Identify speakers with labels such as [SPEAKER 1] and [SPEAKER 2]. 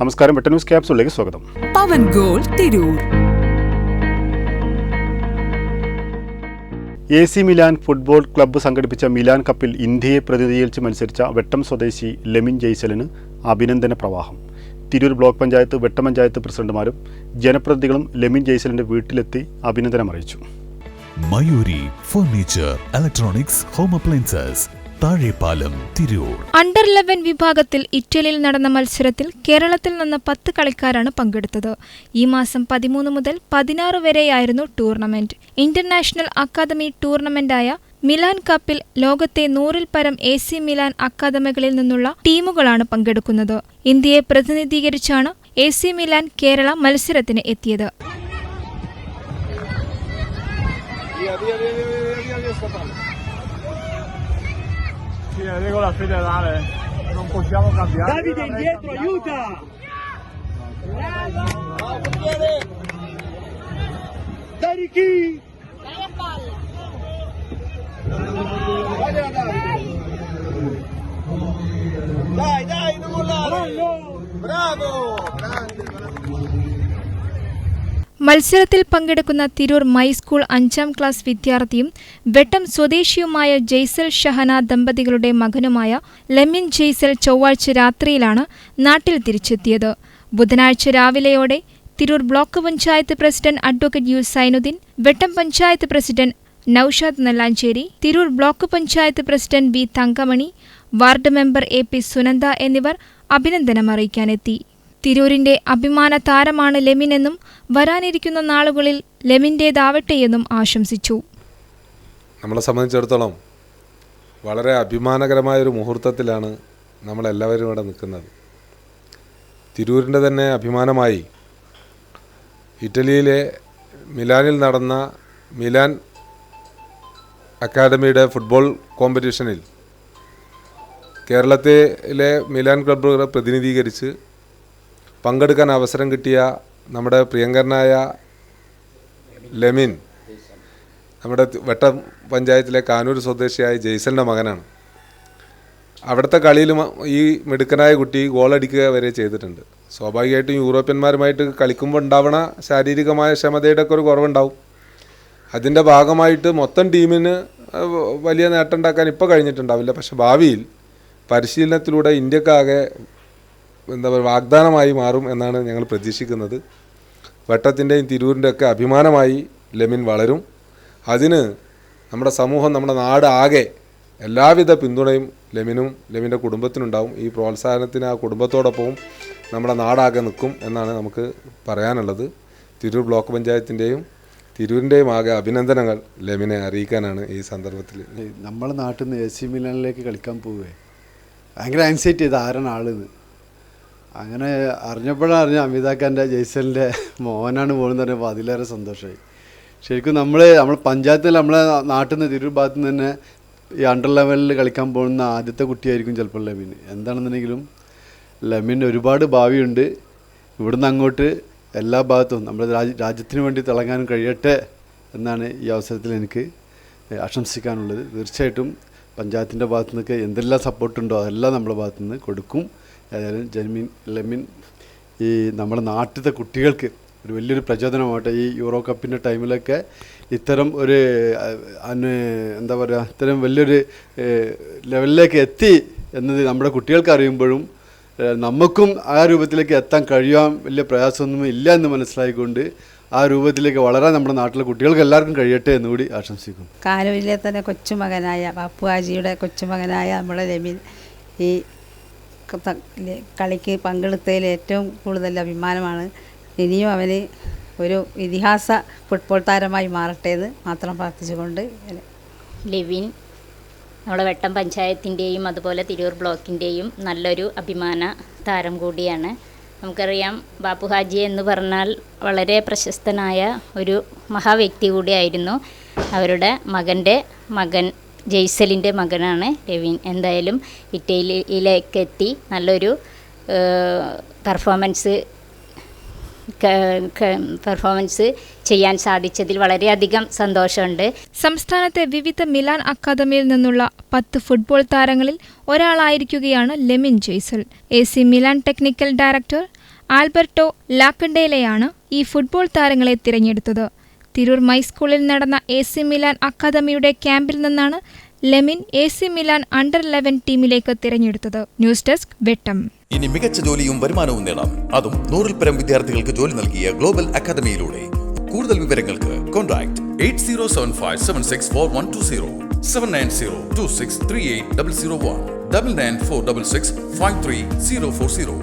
[SPEAKER 1] നമസ്കാരം വെട്ട ന്യൂസ് ക്യാപ്സിലേക്ക് സ്വാഗതം.
[SPEAKER 2] പവൻ goal Tirur.
[SPEAKER 1] A C Milan football club സംഘടിപ്പിച്ച മിലാൻ കപ്പിൽ ഇന്ത്യയെ പ്രതിനിധീകരിച്ച് മത്സരിച്ച വെട്ടം സ്വദേശി ലെമിൻ ജയ്സലിന് അഭിനന്ദന പ്രവാഹം. തിരൂർ ബ്ലോക്ക് പഞ്ചായത്ത് വെട്ടം പഞ്ചായത്ത് പ്രസിഡന്റുമാരും ജനപ്രതിനിധികളും ലെമിൻ ജയ്സലിന്റെ വീട്ടിലെത്തി അഭിനന്ദനം അറിയിച്ചു
[SPEAKER 3] Mayuri furniture electronics home appliances Thazhepalam Tirur
[SPEAKER 4] under eleven വിഭാഗത്തിൽ ഇറ്റലിയിൽ നടന്ന മത്സരത്തിൽ കേരളത്തിൽ നിന്ന് പത്ത് കളിക്കാരാണ് പങ്കെടുത്തത് ഈ മാസം പതിമൂന്ന് മുതൽ പതിനാറ് വരെയായിരുന്നു ടൂർണമെന്റ് ഇന്റർനാഷണൽ അക്കാദമി ടൂർണമെന്റായ മിലാൻ കപ്പിൽ ലോകത്തെ നൂറിൽ പരം എ സി മിലാൻ അക്കാദമികളിൽ നിന്നുള്ള ടീമുകളാണ് പങ്കെടുക്കുന്നത് ഇന്ത്യയെ പ്രതിനിധീകരിച്ചാണ് എ സി മിലാൻ കേരള മത്സരത്തിന് എത്തിയത്
[SPEAKER 5] Sì, arrivo la federale, non possiamo cambiare.
[SPEAKER 6] Davide indietro, aiuta! Dai Ricky! Dai,
[SPEAKER 4] മത്സരത്തിൽ പങ്കെടുക്കുന്ന തിരൂർ മൈ സ്കൂൾ അഞ്ചാം ക്ലാസ് വിദ്യാർത്ഥിയും വെട്ടം സ്വദേശിയുമായ ജയ്സൽ ഷഹന ദമ്പതികളുടെ മകനുമായ ലെമിൻ ജയ്സൽ ചൊവ്വാഴ്ച രാത്രിയിലാണ് നാട്ടിൽ തിരിച്ചെത്തിയത്. ബുധനാഴ്ച രാവിലെയോടെ Tirur block panchayat president advocate U Zainudheen Vettam panchayat president Noushad Nellancheri Tirur block panchayat president V Thankamani ward member A P Sunanda എന്നിവർ അഭിനന്ദനം അറിയിക്കാനെത്തി തിരൂരിന്റെ അഭിമാന താരമാണ് ലെമിനെന്നും വരാനിരിക്കുന്ന നാളുകളിൽ ലെമിന്റേതാവട്ടെയെന്നും ആശംസിച്ചു.
[SPEAKER 7] നമ്മളെ സംബന്ധിച്ചിടത്തോളം വളരെ അഭിമാനകരമായ ഒരു മുഹൂർത്തത്തിലാണ് നമ്മളെല്ലാവരും ഇവിടെ നിൽക്കുന്നത്. തിരൂരിന്റെ തന്നെ അഭിമാനമായി ഇറ്റലിയിലെ മിലാനിൽ നടന്ന മിലാൻ അക്കാദമിയുടെ ഫുട്ബോൾ കോമ്പറ്റീഷനിൽ കേരളത്തിലെ മിലാൻ ക്ലബ്ബുകളെ പ്രതിനിധീകരിച്ച് പങ്കെടുക്കാൻ അവസരം കിട്ടിയ നമ്മുടെ പ്രിയങ്കരനായ ലെമിൻ നമ്മുടെ വെട്ട പഞ്ചായത്തിലെ കാനൂർ സ്വദേശിയായ ജെയ്സലിന്റെ മകനാണ്. അവിടുത്തെ കളിയിൽ ഈ മിടുക്കനായ കുട്ടി ഗോളടിക്കുക വരെ ചെയ്തിട്ടുണ്ട്. സ്വാഭാവികമായിട്ടും യൂറോപ്യന്മാരുമായിട്ട് കളിക്കുമ്പോൾ ഉണ്ടാവണ ശാരീരികമായ ക്ഷമതയുടെ ഒക്കെ ഒരു കുറവുണ്ടാവും. അതിന്റെ ഭാഗമായിട്ട് മൊത്തം ടീമിന് വലിയ നേട്ടം ഉണ്ടാക്കാൻ ഇപ്പോൾ കഴിഞ്ഞിട്ടുണ്ടാവില്ല. പക്ഷേ ഭാവിയിൽ പരിശീലനത്തിലൂടെ ഇന്ത്യക്കാകെ എന്താ പറയുക വാഗ്ദാനമായി മാറും എന്നാണ് ഞങ്ങൾ പ്രതീക്ഷിക്കുന്നത്. വട്ടത്തിന്റെയും തിരൂരിന്റെയൊക്കെ അഭിമാനമായി ലെമിൻ വളരും. അതിന് നമ്മുടെ സമൂഹം നമ്മുടെ നാട് ആകെ എല്ലാവിധ പിന്തുണയും ലെമിനും ലെമിന്റെ കുടുംബത്തിനുണ്ടാവും. ഈ പ്രോത്സാഹനത്തിന് ആ കുടുംബത്തോടൊപ്പവും നമ്മുടെ നാടാകെ നിൽക്കും എന്നാണ് നമുക്ക് പറയാനുള്ളത്. തിരൂർ ബ്ലോക്ക് പഞ്ചായത്തിന്റെയും തിരൂരിന്റെയും ആകെ അഭിനന്ദനങ്ങൾ ലെമിനെ അറിയിക്കാനാണ് ഈ സന്ദർഭത്തിൽ.
[SPEAKER 8] നമ്മളെ നാട്ടിൽ നിന്ന് എ സി മിലാനിലേക്ക് കളിക്കാൻ പോവേ ഭയങ്കര ആൻസൈറ്റി ചെയ്ത് ആരാണ് ആളെന്ന് അങ്ങനെ അറിഞ്ഞപ്പോഴാണ് അറിഞ്ഞ അമിതാഖാന്റെ ജയ്സലിന്റെ മോഹനാണ് പോകുന്നത് പറഞ്ഞപ്പോൾ അതിലേറെ സന്തോഷമായി. ശരിക്കും നമ്മൾ നമ്മൾ പഞ്ചായത്തിൽ നമ്മളെ നാട്ടിൽ നിന്ന് തിരൂർ ഭാഗത്തു നിന്ന് തന്നെ ഈ അണ്ടർ ലെവലിൽ കളിക്കാൻ പോകുന്ന ആദ്യത്തെ കുട്ടിയായിരിക്കും ചിലപ്പോൾ ലെമിൻ. എന്താണെന്നുണ്ടെങ്കിലും ലെമിൻ ഒരുപാട് ഭാവിയുണ്ട്. ഇവിടുന്ന് അങ്ങോട്ട് എല്ലാ ഭാഗത്തും നമ്മുടെ രാജ്യ രാജ്യത്തിന് വേണ്ടി തിളങ്ങാനും കഴിയട്ടെ എന്നാണ് ഈ അവസരത്തിൽ എനിക്ക് ആശംസിക്കാനുള്ളത്. തീർച്ചയായിട്ടും പഞ്ചായത്തിന്റെ ഭാഗത്തു നിന്നൊക്കെ എന്തെല്ലാം സപ്പോർട്ടുണ്ടോ അതെല്ലാം നമ്മുടെ ഭാഗത്തു നിന്ന് കൊടുക്കും. ഏതായാലും ജന്മിൻ ലെമിൻ ഈ നമ്മുടെ നാട്ടിലത്തെ കുട്ടികൾക്ക് ഒരു വലിയൊരു പ്രചോദനമാവട്ടെ ഈ യൂറോ കപ്പിന്റെ ടൈമിലൊക്കെ ഇത്തരം ഒരു എന്താ പറയുക ഇത്തരം വലിയൊരു ലെവലിലേക്ക് എത്തി എന്നത് നമ്മുടെ കുട്ടികൾക്ക് അറിയുമ്പോഴും നമുക്കും ആ രൂപത്തിലേക്ക് എത്താൻ കഴിയാൻ വലിയ പ്രയാസമൊന്നും ഇല്ല എന്ന് മനസ്സിലായിക്കൊണ്ട് ആ രൂപത്തിലേക്ക് വളരാൻ നമ്മുടെ നാട്ടിലെ കുട്ടികൾക്ക് എല്ലാവർക്കും കഴിയട്ടെ എന്ന് കൂടി ആശംസിക്കുന്നു.
[SPEAKER 9] കാനൂരിലെ തന്നെ കൊച്ചുമകനായ പപ്പുവാജിയുടെ കൊച്ചുമകനായ നമ്മുടെ രമീൻ ഈ കളിക്ക് പങ്കെടുത്തതിൽ ഏറ്റവും കൂടുതൽ അഭിമാനമാണ്. ഇനിയും അവന് ഒരു ഇതിഹാസ ഫുട്ബോൾ താരമായി മാറട്ടെ എന്ന് മാത്രം പ്രാർത്ഥിച്ചുകൊണ്ട്
[SPEAKER 10] ലിവിൻ നമ്മുടെ വെട്ടം പഞ്ചായത്തിന്റെയും അതുപോലെ തിരൂർ ബ്ലോക്കിന്റെയും നല്ലൊരു അഭിമാന താരം കൂടിയാണ്. നമുക്കറിയാം ബാപ്പു ഹാജി എന്ന് പറഞ്ഞാൽ വളരെ പ്രശസ്തനായ ഒരു മഹാവ്യക്തി കൂടിയായിരുന്നു. അവരുടെ മകന്റെ മകൻ ജെയ്സലിന്റെ മകനാണ് രവീൻ എന്തായാലും ഇറ്റലിയിലേക്ക് എത്തി. നല്ലൊരു പെർഫോമൻസ് പെർഫോമൻസ് ചെയ്യാൻ സാധിച്ചതിൽ വളരെയധികം സന്തോഷമുണ്ട്.
[SPEAKER 4] സംസ്ഥാനത്തെ വിവിധ മിലാൻ അക്കാദമിയിൽ നിന്നുള്ള പത്ത് ഫുട്ബോൾ താരങ്ങളിൽ ഒരാളായിരിക്കുകയാണ് Lemin Jaisal. A C Milan technical director Alberto ലാക്കണ്ടേലയാണ് ഈ ഫുട്ബോൾ താരങ്ങളെ തിരഞ്ഞെടുത്തത്. തിരൂർ മൈസ്കൂളിൽ നടന്ന എ സി മിലാൻ അക്കാദമിയുടെ ക്യാമ്പിൽ നിന്നാണ് Lemin A C Milan under eleven ടീമിലേക്ക് തിരഞ്ഞെടുത്തത്. News desk Vettam.
[SPEAKER 11] ഇനി മികച്ച ജോലിയും വരുമാനവും നേടാം. അതും നൂറിൽ പരം വിദ്യാർത്ഥികൾക്ക് ജോലി നൽകിയ ഗ്ലോബൽ അക്കാദമിയിലൂടെ. കൂടുതൽ വിവരങ്ങൾക്ക് contact eight zero seven five seven six four one two zero seven nine zero two six three eight double zero one double nine four double six five three zero four zero.